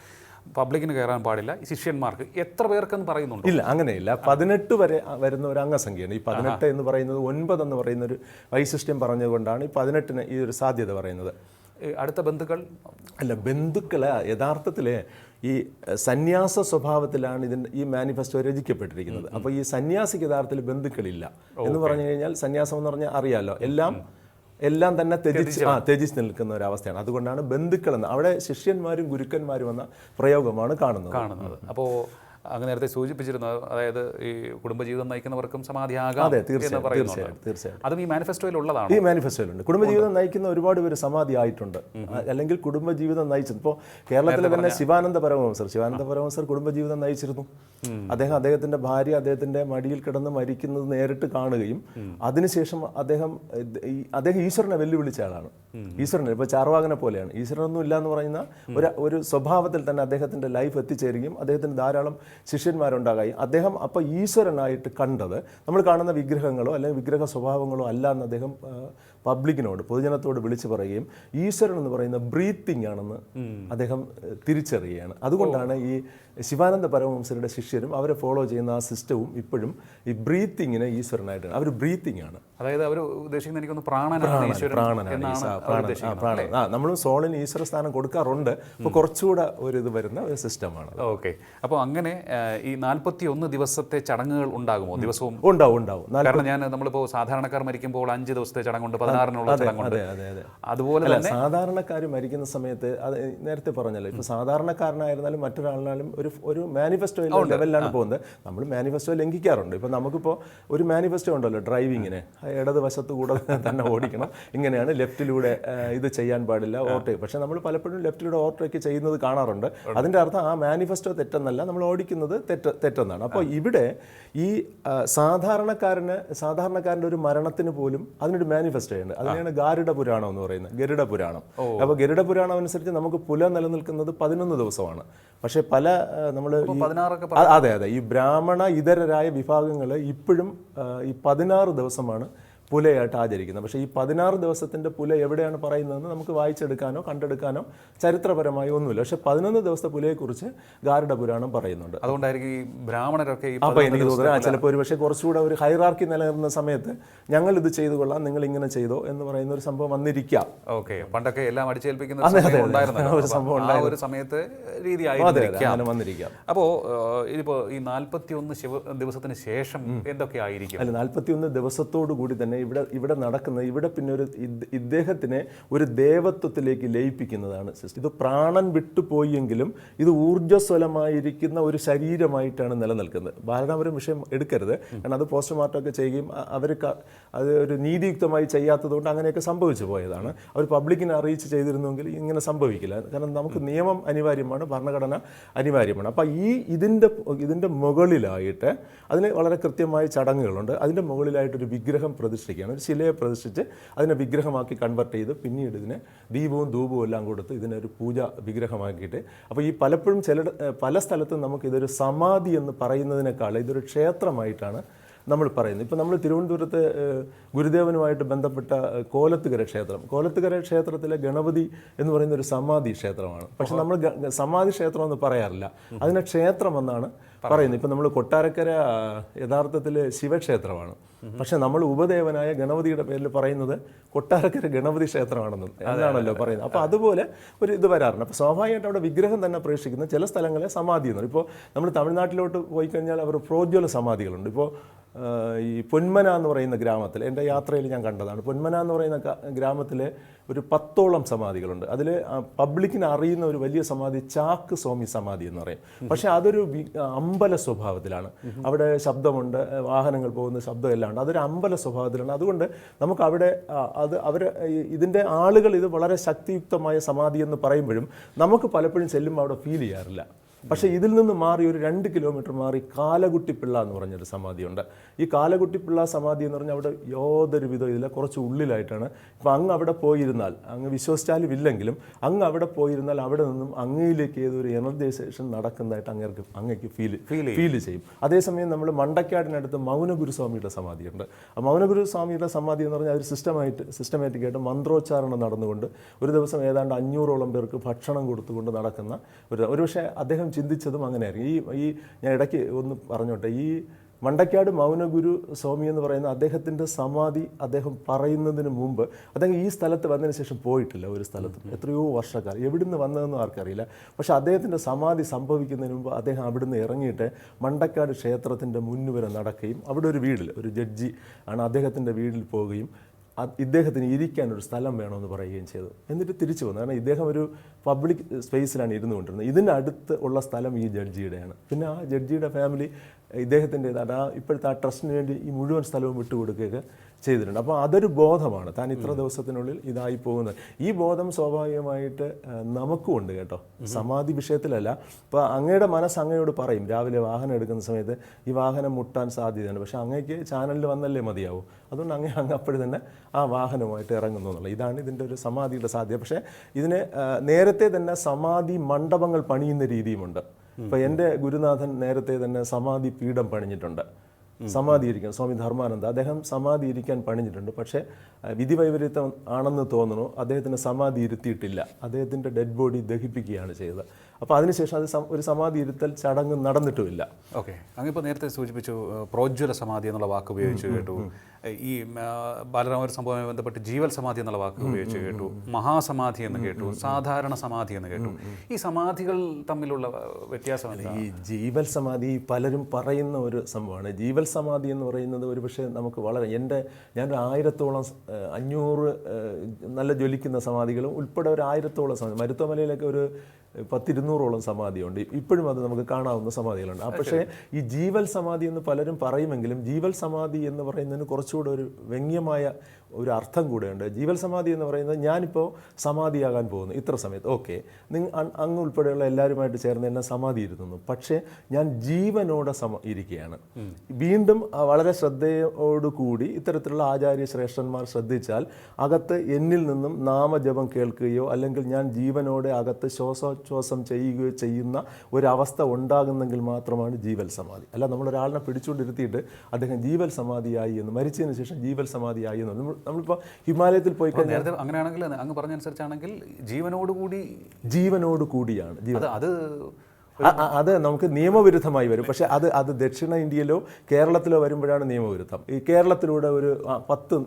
പബ്ലിക്കിന് കയറാൻ പാടില്ല ശിഷ്യന്മാർക്ക് എത്ര പേർക്കെന്ന് പറയുന്നുണ്ട്? ഇല്ല അങ്ങനെയില്ല. പതിനെട്ട് വരെ വരുന്ന ഒരു അംഗസംഖ്യയാണ്. ഈ പതിനെട്ട് എന്ന് പറയുന്നത് ഒൻപത് എന്ന് പറയുന്ന ഒരു വൈശിഷ്ട്യം പറഞ്ഞതുകൊണ്ടാണ് ഈ പതിനെട്ടിന് ഈ ഒരു സാധ്യത പറയുന്നത്. അടുത്ത ബന്ധുക്കൾ? അല്ല ബന്ധുക്കളെ യഥാർത്ഥത്തിൽ ഈ സന്യാസ സ്വഭാവത്തിലാണ് ഇതിന്റെ ഈ മാനിഫെസ്റ്റോ രചിക്കപ്പെട്ടിരിക്കുന്നത്. അപ്പോൾ ഈ സന്യാസിക്ക് യഥാർത്ഥത്തിൽ ബന്ധുക്കളില്ല. എന്ന് പറഞ്ഞു കഴിഞ്ഞാൽ സന്യാസം എന്ന് പറഞ്ഞാൽ അറിയാമല്ലോ എല്ലാം എല്ലാം തന്നെ ത്യജിച്ച് ആ ത്യജിച്ച് നിൽക്കുന്ന ഒരു അവസ്ഥയാണ് അതുകൊണ്ടാണ് ബന്ധുക്കളെന്ന് അവിടെ ശിഷ്യന്മാരും ഗുരുക്കന്മാരും എന്ന പ്രയോഗമാണ് കാണുന്നത്. കാണുന്നത്. അപ്പോൾ അങ്ങ് നേരത്തെ സൂചിപ്പിച്ചിരുന്നു അതായത് ഈ കുടുംബജീവിതം നയിക്കുന്നവർക്കും സമാധിയാകാം അതെ എന്ന് തീർച്ചയായും പറയുന്നുണ്ട്. തീർച്ചയായും തീർച്ചയായും. അതും ഈ മാനിഫെസ്റ്റോയിൽ ഉള്ളതാണ്? ഈ മാനിഫെസ്റ്റോയിലുണ്ട് കുടുംബജീവിതം നയിക്കുന്ന ഒരുപാട് പേര് സമാധി ആയിട്ടുണ്ട് അല്ലെങ്കിൽ കുടുംബജീവിതം നയിച്ചത് ഇപ്പോൾ കേരളത്തിലെ തന്നെ ശിവാനന്ദ പരമഹംസർ ശിവാനന്ദ പരമഹംസർ കുടുംബജീവിതം നയിച്ചിരുന്നു. അദ്ദേഹം അദ്ദേഹത്തിന്റെ ഭാര്യ അദ്ദേഹത്തിന്റെ മടിയിൽ കിടന്ന് മരിക്കുന്നത് നേരിട്ട് കാണുകയും അതിനുശേഷം അദ്ദേഹം അദ്ദേഹം ഈശ്വരനെ വെല്ലുവിളിച്ച ആളാണ്. ഈശ്വരനെ ഇപ്പോൾ ചാർവാകനെ പോലെയാണ്. ഈശ്വരനൊന്നും ഇല്ല എന്ന് പറയുന്ന ഒരു ഒരു സ്വഭാവത്തിൽ തന്നെ അദ്ദേഹത്തിന്റെ ലൈഫ് എത്തിച്ചേരുകയും അദ്ദേഹത്തിന് ധാരാളം ശിഷ്യന്മാരുണ്ടാകായി. അദ്ദേഹം അപ്പോൾ ഈശ്വരനായിട്ട് കണ്ടത്. നമ്മൾ കാണുന്ന വിഗ്രഹങ്ങളോ അല്ലെങ്കിൽ വിഗ്രഹ സ്വഭാവങ്ങളോ അല്ല എന്ന് അദ്ദേഹം പബ്ലിക്കിനോട് പൊതുജനത്തോട് വിളിച്ചു പറയുകയും ഈശ്വരൻ എന്ന് പറയുന്ന ബ്രീത്തിങ് ആണെന്ന് അദ്ദേഹം തിരിച്ചറിയുകയാണ്. അതുകൊണ്ടാണ് ഈ ശിവാനന്ദ പരമഹംസരുടെ ശിഷ്യരും അവരെ ഫോളോ ചെയ്യുന്ന ആ സിസ്റ്റവും ഇപ്പോഴും ഈ ബ്രീത്തിങ്ങിനെ ഈശ്വരനായിട്ടാണ്. അവർ ബ്രീത്തിങ് ആണ്. അതായത് അവർ ഉദ്ദേശിക്കുന്ന എനിക്കൊന്ന് പ്രാണനാണ് പ്രാണനാണ് നമ്മളും സോളിന് ഈശ്വര സ്ഥാനം കൊടുക്കാറുണ്ട് അപ്പോൾ കുറച്ചുകൂടെ ഒരു ഇത് വരുന്ന ഒരു സിസ്റ്റമാണ് ഓക്കെ. അപ്പോൾ അങ്ങനെ ഈ നാൽപ്പത്തി ഒന്ന് ദിവസത്തെ ചടങ്ങുകൾ ഉണ്ടാകുമോ? ദിവസവും ഉണ്ടാവും ഉണ്ടാവും. കാരണം ഞാൻ നമ്മളിപ്പോൾ സാധാരണക്കാർ മരിക്കുമ്പോൾ അഞ്ച് ദിവസത്തെ ചടങ്ങുണ്ട് ചടങ്ങുണ്ട്. അതെ അതുപോലെ തന്നെ സാധാരണക്കാർ മരിക്കുന്ന സമയത്ത് അത് നേരത്തെ പറഞ്ഞല്ലോ ഇപ്പൊ സാധാരണക്കാരനായിരുന്നാലും മറ്റൊരാളിനാലും ഒരു ഒരു മാനിഫെസ്റ്റോ ലെവലിലാണ് പോകുന്നത്. നമ്മൾ മാനിഫെസ്റ്റോ ലംഘിക്കാറുണ്ട്. ഇപ്പൊ നമുക്കിപ്പോ ഒരു മാനിഫെസ്റ്റോ ഉണ്ടല്ലോ ഡ്രൈവിങ്ങിന് ഇടത് വശത്ത് കൂടെ തന്നെ ഓടിക്കണം. ഇങ്ങനെയാണ് ലെഫ്റ്റിലൂടെ ഇത് ചെയ്യാൻ പാടില്ല ഓവർടേക്ക്. പക്ഷെ നമ്മൾ പലപ്പോഴും ലെഫ്റ്റിലൂടെ ഓവർടേക്ക് ചെയ്യുന്നത് കാണാറുണ്ട്. അതിന്റെ അർത്ഥം ആ മാനിഫെസ്റ്റോ തെറ്റെന്നല്ല നമ്മൾ ഓടിക്കുന്നത് തെറ്റ തെറ്റെന്നാണ്. അപ്പോൾ ഇവിടെ ഈ സാധാരണക്കാരന് സാധാരണക്കാരന്റെ ഒരു മരണത്തിന് പോലും അതിനൊരു മാനിഫെസ്റ്റോ ഉണ്ട് അതിനെയാണ് ഗാരുഡ പുരാണം എന്ന് പറയുന്നത്. ഗരുഡ പുരാണം. അപ്പോൾ ഗരുഡ പുരാണം അനുസരിച്ച് നമുക്ക് പുല നിലനിൽക്കുന്നത് പതിനൊന്ന് ദിവസമാണ്. പക്ഷേ പല നമ്മൾ അതെ അതെ. ഈ ബ്രാഹ്മണ ഇതരരായ വിഭാഗങ്ങൾ ഇപ്പോഴും ഈ പതിനാറ് ദിവസമാണ് പുലയായിട്ട് ആചരിക്കുന്നത് പക്ഷേ ഈ പതിനാറ് ദിവസത്തിന്റെ പുല എവിടെയാണ് പറയുന്നതെന്ന് നമുക്ക് വായിച്ചെടുക്കാനോ കണ്ടെടുക്കാനോ ചരിത്രപരമായി ഒന്നുമില്ല. പക്ഷേ പതിനൊന്ന് ദിവസത്തെ പുലയെക്കുറിച്ച് ഗാരുഡ പുരാണം പറയുന്നുണ്ട്. അതുകൊണ്ടായിരിക്കും ഈ ബ്രാഹ്മണരൊക്കെ അപ്പൊ എനിക്ക് തോന്നുന്നത് ചിലപ്പോൾ ഒരു പക്ഷേ കുറച്ചുകൂടെ ഒരു ഹൈറാർക്കി നിലനിർന്ന സമയത്ത് ഞങ്ങൾ ഇത് ചെയ്തു കൊള്ളാം നിങ്ങൾ ഇങ്ങനെ ചെയ്തോ എന്ന് പറയുന്ന ഒരു സംഭവം വന്നിരിക്കാം. ഓക്കെ പണ്ടൊക്കെ എല്ലാം അടിച്ചേൽപ്പിക്കുന്ന ഒരു സംഭവം ആ ഒരു സമയത്ത് രീതി വന്നിരിക്കാം. അപ്പോൾ ഇതിപ്പോ ഈ നാൽപ്പത്തി ഒന്ന് ദിവസത്തിന് ശേഷം എന്തൊക്കെ ആയിരിക്കും? അല്ല നാൽപ്പത്തിയൊന്ന് ദിവസത്തോടു കൂടി തന്നെ ഇവിടെ ഇവിടെ നടക്കുന്നത് ഇവിടെ പിന്നെ ഒരു ഇദ്ദേഹത്തിനെ ഒരു ദേവത്വത്തിലേക്ക് ലയിപ്പിക്കുന്നതാണ് സിസ്റ്റർ. ഇത് പ്രാണൻ വിട്ടുപോയെങ്കിലും ഇത് ഊർജസ്വലമായിരിക്കുന്ന ഒരു ശരീരമായിട്ടാണ് നിലനിൽക്കുന്നത്. ബാലരാമപുരം വിഷയം എടുക്കരുത്. കാരണം അത് പോസ്റ്റ്മോർട്ടം ഒക്കെ ചെയ്യുകയും അവർ അത് ഒരു നീതിയുക്തമായി ചെയ്യാത്തതുകൊണ്ട് അങ്ങനെയൊക്കെ സംഭവിച്ചു പോയതാണ്. അവർ പബ്ലിക്കിനെ അറിയിച്ച് ചെയ്തിരുന്നെങ്കിൽ ഇങ്ങനെ സംഭവിക്കില്ല. കാരണം നമുക്ക് നിയമം അനിവാര്യമാണ് ഭരണഘടന അനിവാര്യമാണ്. അപ്പോൾ ഈ ഇതിന്റെ ഇതിന്റെ മുകളിലായിട്ട് അതിന് വളരെ കൃത്യമായ ചടങ്ങുകളുണ്ട്. അതിന്റെ മുകളിലായിട്ടൊരു വിഗ്രഹം വിഗ്രഹം പ്രതിഷ്ഠിക്കുകയാണ് ഒരു ശിലയെ പ്രതിഷ്ഠിച്ച് അതിനെ വിഗ്രഹമാക്കി കൺവെർട്ട് ചെയ്ത് പിന്നീട് ഇതിനെ ദീപവും ധൂപവും എല്ലാം കൊടുത്ത് ഇതിനെ ഒരു പൂജ വിഗ്രഹമാക്കിയിട്ട്. അപ്പോൾ ഈ പലപ്പോഴും ചില പല സ്ഥലത്തും നമുക്ക് ഇതൊരു സമാധി എന്ന് പറയുന്നതിനേക്കാൾ ഇതൊരു ക്ഷേത്രമായിട്ടാണ് നമ്മൾ പറയുന്നത്. ഇപ്പോൾ നമ്മൾ തിരുവനന്തപുരത്ത് ഗുരുദേവനുമായിട്ട് ബന്ധപ്പെട്ട കോലത്തുകര ക്ഷേത്രം. കോലത്തുകര ക്ഷേത്രത്തിലെ ഗണപതി എന്ന് പറയുന്ന ഒരു സമാധി ക്ഷേത്രമാണ്. പക്ഷെ നമ്മൾ സമാധി ക്ഷേത്രം എന്ന് പറയാറില്ല. അതിനെ ക്ഷേത്രം എന്നാണ് പറയുന്നത് ഇപ്പം നമ്മൾ കൊട്ടാരക്കര യഥാർത്ഥത്തിൽ ശിവക്ഷേത്രമാണ്. പക്ഷെ നമ്മൾ ഉപദേവനായ ഗണപതിയുടെ പേരിൽ പറയുന്നത് കൊട്ടാരക്കര ഗണപതി ക്ഷേത്രമാണെന്ന് എന്നാണല്ലോ പറയുന്നത്. അപ്പോൾ അതുപോലെ ഒരു ഇത് വരാറുണ്ട്. അപ്പോൾ സ്വാഭാവികമായിട്ട് അവിടെ വിഗ്രഹം തന്നെ പ്രവേശിക്കുന്ന ചില സ്ഥലങ്ങളെ സമാധി എന്ന് പറയും. ഇപ്പോൾ നമ്മൾ തമിഴ്നാട്ടിലോട്ട് പോയി കഴിഞ്ഞാൽ അവർ പ്രോജ്വല സമാധികളുണ്ട്. ഇപ്പോൾ ഈ പൊന്മന എന്ന് പറയുന്ന ഗ്രാമത്തിൽ എന്റെ യാത്രയിൽ ഞാൻ കണ്ടതാണ്. പൊന്മന എന്ന് പറയുന്ന ഗ്രാമത്തിൽ ഒരു പത്തോളം സമാധികളുണ്ട്. അതിൽ പബ്ലിക്കിന് അറിയുന്ന ഒരു വലിയ സമാധി ചാക്ക് സ്വാമി സമാധി എന്ന് പറയും. പക്ഷേ അതൊരു അമ്പല സ്വഭാവത്തിലാണ്. അവിടെ ശബ്ദമുണ്ട് വാഹനങ്ങൾ പോകുന്ന ശബ്ദം എല്ലാം ഉണ്ട്. അതൊരു അമ്പല സ്വഭാവത്തിലാണ്. അതുകൊണ്ട് നമുക്ക് അവിടെ അത് അവർ ഇതിന്റെ ആളുകൾ ഇത് വളരെ ശക്തിയുക്തമായ സമാധി എന്ന് പറയുമ്പോഴും നമുക്ക് പലപ്പോഴും ചെല്ലുമ്പോൾ അവിടെ ഫീൽ ചെയ്യാറില്ല. പക്ഷേ ഇതിൽ നിന്ന് മാറി ഒരു രണ്ട് കിലോമീറ്റർ മാറി കാലകുട്ടിപ്പിള്ള എന്ന് പറഞ്ഞൊരു സമാധിയുണ്ട്. ഈ കാലകുട്ടിപ്പിള്ള സമാധി എന്ന് പറഞ്ഞാൽ അവിടെ യാതൊരു വിധം ഇതില്ല കുറച്ച് ഉള്ളിലായിട്ടാണ്. ഇപ്പം അങ്ങ് അവിടെ പോയിരുന്നാൽ അങ്ങ് വിശ്വസിച്ചാലും ഇല്ലെങ്കിലും അങ്ങ് അവിടെ പോയിരുന്നാൽ അവിടെ നിന്നും അങ്ങയിലേക്ക് ഏതൊരു എനർജൈസേഷൻ നടക്കുന്നതായിട്ട് അങ്ങേർക്ക് അങ്ങേക്ക് ഫീൽ ഫീൽ ചെയ്യും. അതേസമയം നമ്മൾ മണ്ടക്കാടിനടുത്ത് മൗനഗുരുസ്വാമിയുടെ സമാധിയുണ്ട്. ആ മൗനഗുരുസ്വാമിയുടെ സമാധി എന്ന് പറഞ്ഞാൽ ഒരു സിസ്റ്റമായിട്ട് സിസ്റ്റമാറ്റിക്കായിട്ട് മന്ത്രോച്ചാരണം നടന്നുകൊണ്ട് ഒരു ദിവസം ഏതാണ്ട് അഞ്ഞൂറോളം പേർക്ക് ഭക്ഷണം കൊടുത്തുകൊണ്ട് നടക്കുന്ന ഒരു ഒരുപക്ഷെ അദ്ദേഹം ചിന്തിച്ചതും അങ്ങനെയായിരിക്കും. ഈ ഈ ഞാൻ ഇടയ്ക്ക് ഒന്ന് പറഞ്ഞോട്ടെ ഈ മണ്ടക്കാട് മൗനഗുരു സ്വാമി എന്ന് പറയുന്ന അദ്ദേഹത്തിന്റെ സമാധി അദ്ദേഹം പറയുന്നതിന് മുമ്പ് അദ്ദേഹം ഈ സ്ഥലത്ത് വന്നതിന് ശേഷം പോയിട്ടില്ല ഒരു സ്ഥലത്തും. എത്രയോ വർഷക്കാർ എവിടുന്ന് വന്നതെന്നും ആർക്കറിയില്ല. പക്ഷെ അദ്ദേഹത്തിന്റെ സമാധി സംഭവിക്കുന്നതിന് മുമ്പ് അദ്ദേഹം അവിടുന്ന് ഇറങ്ങിയിട്ട് മണ്ടക്കാട് ക്ഷേത്രത്തിന്റെ മുന്നുവരെ നടക്കുകയും അവിടെ ഒരു വീടിൽ ഒരു ജഡ്ജി ആണ് അദ്ദേഹത്തിന്റെ വീട്ടിൽ പോവുകയും ഇദ്ദേഹത്തിന് ഇരിക്കാൻ ഒരു സ്ഥലം വേണമെന്ന് പറയുകയും ചെയ്തു. എന്നിട്ട് തിരിച്ചു വന്നു. കാരണം ഇദ്ദേഹം ഒരു പബ്ലിക് സ്പേസിലാണ് ഇരുന്നു കൊണ്ടിരുന്നത് ഇതിനടുത്ത് ഉള്ള സ്ഥലം ഈ ജഡ്ജിയുടെയാണ്. പിന്നെ ആ ജഡ്ജിയുടെ ഫാമിലി ഇദ്ദേഹത്തിന്റെ ആ ഇപ്പോഴത്തെ ആ ട്രസ്റ്റിന് വേണ്ടി ഈ മുഴുവൻ സ്ഥലവും വിട്ടുകൊടുക്കുകയൊക്കെ ചെയ്തിട്ടുണ്ട്. അപ്പോൾ അതൊരു ബോധമാണ്. താൻ ഇത്ര ദിവസത്തിനുള്ളിൽ ഇതായി പോകുന്നത്. ഈ ബോധം സ്വാഭാവികമായിട്ട് നമുക്കും ഉണ്ട് കേട്ടോ. സമാധി വിഷയത്തിലല്ല. ഇപ്പോൾ അങ്ങയുടെ മനസ്സ് അങ്ങയോട് പറയും. രാവിലെ വാഹനം എടുക്കുന്ന സമയത്ത് ഈ വാഹനം മുട്ടാൻ സാധ്യതയുണ്ട്. പക്ഷേ അങ്ങേക്ക് ചാനലിൽ വന്നല്ലേ മതിയാവും. അതുകൊണ്ട് അങ്ങ് അങ്ങ് അപ്പോഴും തന്നെ ആ വാഹനമായിട്ട് ഇറങ്ങുന്നു എന്നുള്ളത്. ഇതാണ് ഇതിന്റെ ഒരു സമാധിയുടെ സാധ്യത. പക്ഷേ ഇതിന് നേരത്തെ തന്നെ സമാധി മണ്ഡപങ്ങൾ പണിയുന്ന രീതിയുമുണ്ട്. ഇപ്പോൾ എന്റെ ഗുരുനാഥൻ നേരത്തെ തന്നെ സമാധി പീഠം പണിഞ്ഞിട്ടുണ്ട്. സമാധി ഇരിക്കാൻ സ്വാമി ധർമാനന്ദ അദ്ദേഹം സമാധിയിരിക്കാൻ പണിഞ്ഞിട്ടുണ്ട്. പക്ഷേ വിധി വൈപരീത്യം ആണെന്ന് തോന്നുന്നു അദ്ദേഹത്തിന് സമാധി ഇരുത്തിയിട്ടില്ല അദ്ദേഹത്തിന്റെ ഡെഡ് ബോഡി ദഹിപ്പിക്കുകയാണ് ചെയ്തത്. അപ്പോൾ അതിനുശേഷം അത് ഒരു സമാധി ഇരുത്തൽ ചടങ്ങ് നടന്നിട്ടുമില്ല. ഓക്കെ. അങ്ങിപ്പോൾ നേരത്തെ സൂചിപ്പിച്ചു പ്രോജ്വല സമാധി എന്നുള്ള വാക്ക് ഉപയോഗിച്ച് കേട്ടു. ഈ ബാലരാമ സംഭവവുമായി ബന്ധപ്പെട്ട് ജീവൽ സമാധി എന്നുള്ള വാക്ക് ഉപയോഗിച്ച് കേട്ടു. മഹാസമാധി എന്ന് കേട്ടു. സാധാരണ സമാധി എന്ന് കേട്ടു. ഈ സമാധികൾ തമ്മിലുള്ള വ്യത്യാസം ഈ ജീവൽ സമാധി പലരും പറയുന്ന ഒരു സംഭവമാണ്. ജീവൽ സമാധി എന്ന് പറയുന്നത് ഒരു പക്ഷേ നമുക്ക് വളരെ എന്റെ ഞാനൊരു ആയിരത്തോളം അഞ്ഞൂറ് നല്ല ജ്വലിക്കുന്ന സമാധികളും ഉൾപ്പെടെ ഒരു ആയിരത്തോളം സമാധി മരുത്തമലയിലൊക്കെ ഒരു പത്തിരുന്നൂറോളം സമാധിയുണ്ട്. ഇപ്പോഴും അത് നമുക്ക് കാണാവുന്ന സമാധികളുണ്ട്. പക്ഷേ ഈ ജീവൽ സമാധി എന്ന് പലരും പറയുമെങ്കിലും ജീവൽ സമാധി എന്ന് പറയുന്നതിന് കുറച്ചുകൂടെ ഒരു വ്യംഗ്യമായ ഒരു അർത്ഥം കൂടെയുണ്ട്. ജീവൽ സമാധി എന്ന് പറയുന്നത് ഞാനിപ്പോൾ സമാധിയാകാൻ പോകുന്നു. ഇത്ര സമയത്ത്. ഓക്കെ. നിങ്ങൾ അങ്ങ് ഉൾപ്പെടെയുള്ള എല്ലാവരുമായിട്ട് ചേർന്ന് എന്നെ സമാധി ഇരുത്തുന്നു. പക്ഷേ ഞാൻ ജീവനോടെ സമ ഇരിക്കുകയാണ്. വീണ്ടും വളരെ ശ്രദ്ധയോടുകൂടി ഇത്തരത്തിലുള്ള ആചാര്യ ശ്രേഷ്ഠന്മാർ ശ്രദ്ധിച്ചാൽ അകത്ത് എന്നിൽ നിന്നും നാമജപം കേൾക്കുകയോ അല്ലെങ്കിൽ ഞാൻ ജീവനോടെ അകത്ത് ശ്വാസോച്ഛ്വാസം ചെയ്യുകയോ ചെയ്യുന്ന ഒരവസ്ഥ ഉണ്ടാകുന്നെങ്കിൽ മാത്രമാണ് ജീവൽ സമാധി. അല്ല നമ്മളൊരാളിനെ പിടിച്ചുകൊണ്ടിരുത്തിയിട്ട് അദ്ദേഹം ജീവൽ സമാധിയായി എന്ന് മരിച്ചതിന് ശേഷം ജീവൽ സമാധിയായി എന്ന്. നമ്മൾ നമ്മളിപ്പോൾ ഹിമാലയത്തിൽ പോയി കഴിഞ്ഞാൽ നേരത്തെ അങ്ങനെയാണെങ്കിൽ അങ്ങ് പറഞ്ഞനുസരിച്ചാണെങ്കിൽ ജീവനോടുകൂടി ജീവനോട് കൂടിയാണ്. ജീവൻ അത് അത് നമുക്ക് നിയമവിരുദ്ധമായി വരും. പക്ഷേ അത് അത് ദക്ഷിണ ഇന്ത്യയിലോ കേരളത്തിലോ വരുമ്പോഴാണ് നിയമവിരുദ്ധം. ഈ കേരളത്തിലൂടെ ഒരു പത്ത്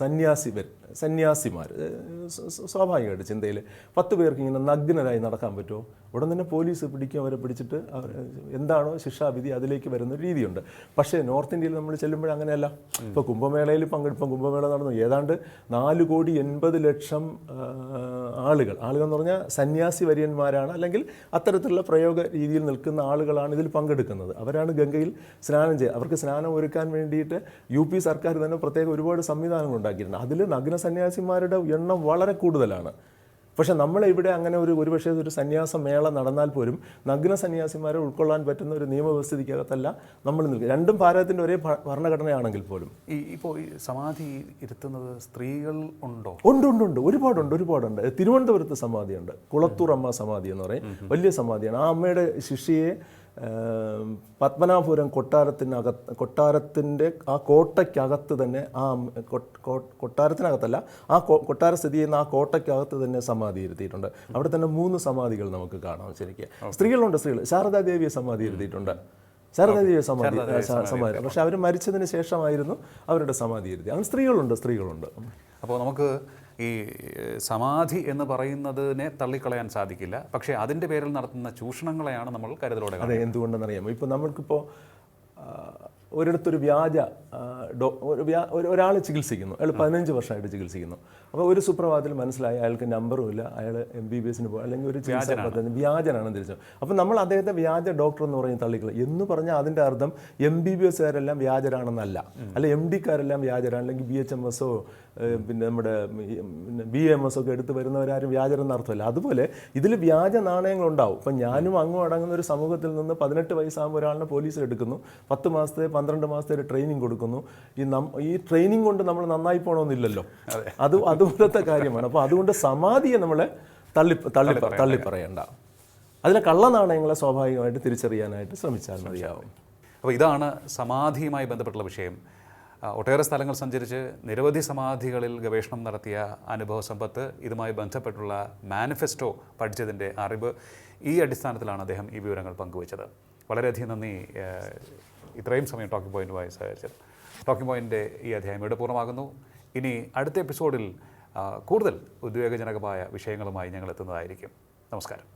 സന്യാസി വരും. സന്യാസിമാർ സ്വാഭാവികമായിട്ട് ചിന്തയിൽ പത്ത് പേർക്ക് ഇങ്ങനെ നഗ്നരായി നടക്കാൻ പറ്റുമോ? ഉടൻ തന്നെ പോലീസ് പിടിക്കും അവരെ പിടിച്ചിട്ട് എന്താണോ ശിക്ഷാവിധി അതിലേക്ക് വരുന്ന ഒരു രീതിയുണ്ട്. പക്ഷേ നോർത്ത് ഇന്ത്യയിൽ നമ്മൾ ചെല്ലുമ്പോൾ അങ്ങനെയല്ല. ഇപ്പോൾ കുംഭമേളയിൽ പങ്കെടുപ്പം കുംഭമേള നടന്നു. ഏതാണ്ട് നാല് കോടി എൺപത് ലക്ഷം ആളുകൾ ആളുകൾ എന്ന് പറഞ്ഞാൽ സന്യാസി വര്യന്മാരാണ് അല്ലെങ്കിൽ അത്തരത്തിലുള്ള പ്രയോഗ രീതിയിൽ നിൽക്കുന്ന ആളുകളാണ് ഇതിൽ പങ്കെടുക്കുന്നത്. അവരാണ് ഗംഗയിൽ സ്നാനം ചെയ്യുക അവർക്ക് സ്നാനം ഒരുക്കാൻ വേണ്ടിയിട്ട് യു സർക്കാർ തന്നെ പ്രത്യേക ഒരുപാട് സംവിധാനങ്ങൾ ഉണ്ടാക്കിയിട്ടുണ്ട്. അതിൽ നഗ്ന സന്യാസിമാരുടെ എണ്ണം വളരെ കൂടുതലാണ്. പക്ഷേ നമ്മളിവിടെ അങ്ങനെ ഒരു ഒരുപക്ഷേ ഒരു സന്യാസ മേള നടന്നാൽ പോലും നഗ്ന സന്യാസിമാരെ ഉൾക്കൊള്ളാൻ പറ്റുന്ന ഒരു നിയമവ്യവസ്ഥിതിക്കകത്തല്ല നമ്മൾ നിൽക്കുക. രണ്ടും ഭാരതത്തിന്റെ ഒരേ ഭരണഘടനയാണെങ്കിൽ പോലും. ഈ ഇപ്പോൾ ഈ സമാധി ഇരുത്തുന്നത് സ്ത്രീകൾ ഉണ്ടോ? ഉണ്ട് ഉണ്ട് ഉണ്ട്. ഒരുപാടുണ്ട് ഒരുപാടുണ്ട്. തിരുവനന്തപുരത്ത് സമാധിയുണ്ട്. കുളത്തൂർ അമ്മ സമാധി എന്ന് പറയും. വലിയ സമാധിയാണ്. ആ അമ്മയുടെ ശിഷ്യയെ പത്മനാഭപുരം കൊട്ടാരത്തിനകത്ത് കൊട്ടാരത്തിന്റെ ആ കോട്ടയ്ക്കകത്ത് തന്നെ ആ കൊട്ടാരത്തിനകത്തല്ല ആ കൊട്ടാര സ്ഥിതി ചെയ്യുന്ന ആ കോട്ടയ്ക്കകത്ത് തന്നെ സമാധി ഇരുത്തിയിട്ടുണ്ട്. അവിടെ തന്നെ മൂന്ന് സമാധികൾ നമുക്ക് കാണാം ശരിക്കും. സ്ത്രീകളുണ്ട് സ്ത്രീകൾ ശാരദാദേവിയെ സമാധി ഇരുത്തിയിട്ടുണ്ട്. ശാരദാദേവിയെ സമാധി സമാധി പക്ഷെ അവർ മരിച്ചതിന് ശേഷമായിരുന്നു അവരുടെ സമാധി ഇരുത്തി അങ്ങനെ സ്ത്രീകളുണ്ട് സ്ത്രീകളുണ്ട്. അപ്പോൾ നമുക്ക് ഈ സമാധി എന്ന് പറയുന്നതിനെ തള്ളിക്കളയാൻ സാധിക്കില്ല. പക്ഷേ അതിന്റെ പേരിൽ നടത്തുന്ന ചൂഷണങ്ങളെയാണ് നമ്മൾ കരുതലോടെ അതെ എന്തുകൊണ്ടെന്നറിയാമോ? ഇപ്പോൾ നമ്മൾക്കിപ്പോൾ ഒരിടത്തൊരു വ്യാജ ഡോ ഒരു വ്യാ ഒരാൾ ചികിത്സിക്കുന്നു. അയാൾ പതിനഞ്ച് വർഷമായിട്ട് ചികിത്സിക്കുന്നു. അപ്പോൾ ഒരു സുപ്രഭാതത്തിൽ മനസ്സിലായി അയാൾക്ക് നമ്പറും ഇല്ല. അയാൾ എം ബി ബി എസിന് പോകും അല്ലെങ്കിൽ ഒരു ചികിത്സ പദ്ധതി വ്യാജനാണെന്ന് തിരിച്ചു അപ്പോൾ നമ്മൾ അദ്ദേഹത്തെ വ്യാജ ഡോക്ടർ എന്ന് പറഞ്ഞ് തള്ളിക്കള എന്ന് പറഞ്ഞാൽ അതിന്റെ അർത്ഥം എം ബി ബി എസ്കാരെല്ലാം വ്യാജരാണെന്നല്ല. അല്ല എം ഡിക്കാരെല്ലാം വ്യാജരാണ്. അല്ലെങ്കിൽ ബി എച്ച് എം എസോ പിന്നെ നമ്മുടെ ബി എം എസ് ഒക്കെ എടുത്ത് വരുന്നവരാരും വ്യാജരെന്ന് അർത്ഥമല്ല അതുപോലെ ഇതിൽ വ്യാജ നാണയങ്ങൾ ഉണ്ടാവും ഇപ്പം ഞാനും അങ്ങും അടങ്ങുന്ന ഒരു സമൂഹത്തിൽ നിന്ന് പതിനെട്ട് വയസ്സാകുമ്പോൾ ഒരാളിനെ പോലീസ് എടുക്കുന്നു. പത്ത് മാസത്തെ പന്ത്രണ്ട് മാസത്തെ ഒരു ട്രെയിനിങ് കൊടുക്കുന്നു. ഈ നം ഈ ട്രെയിനിങ് കൊണ്ട് നമ്മൾ നന്നായി പോകണമെന്നില്ലല്ലോ അത്. അതുപോലത്തെ കാര്യമാണ്. അപ്പോൾ അതുകൊണ്ട് സമാധിയെ നമ്മൾ തള്ളി തള്ളി തള്ളി പറയണ്ട. അതിലെ കള്ളനാണയങ്ങളെ സ്വാഭാവികമായിട്ട് തിരിച്ചറിയാനായിട്ട് ശ്രമിച്ചാൽ മതിയാവും. അപ്പോൾ ഇതാണ് സമാധിയുമായി ബന്ധപ്പെട്ടുള്ള വിഷയം. ഒട്ടേറെ സ്ഥലങ്ങൾ സഞ്ചരിച്ച് നിരവധി സമാധികളിൽ ഗവേഷണം നടത്തിയ അനുഭവ സമ്പത്ത് ഇതുമായി ബന്ധപ്പെട്ടുള്ള മാനിഫെസ്റ്റോ പഠിച്ചതിന്റെ അറിവ് ഈ അടിസ്ഥാനത്തിലാണ് അദ്ദേഹം ഈ വിവരങ്ങൾ പങ്കുവച്ചത്. വളരെയധികം നന്ദി ഇത്രയും സമയം ടോക്കിംഗ് പോയിന്റുമായി സഹകരിച്ചത് ടോക്കിംഗ് പോയിന്റെ ഈ അധ്യായം ഇവിടെ പൂർണമാകുന്നു ഇനി അടുത്ത എപ്പിസോഡിൽ കൂടുതൽ ഉദ്വേഗജനകമായ വിഷയങ്ങളുമായി ഞങ്ങൾ എത്തുന്നതായിരിക്കും. നമസ്കാരം.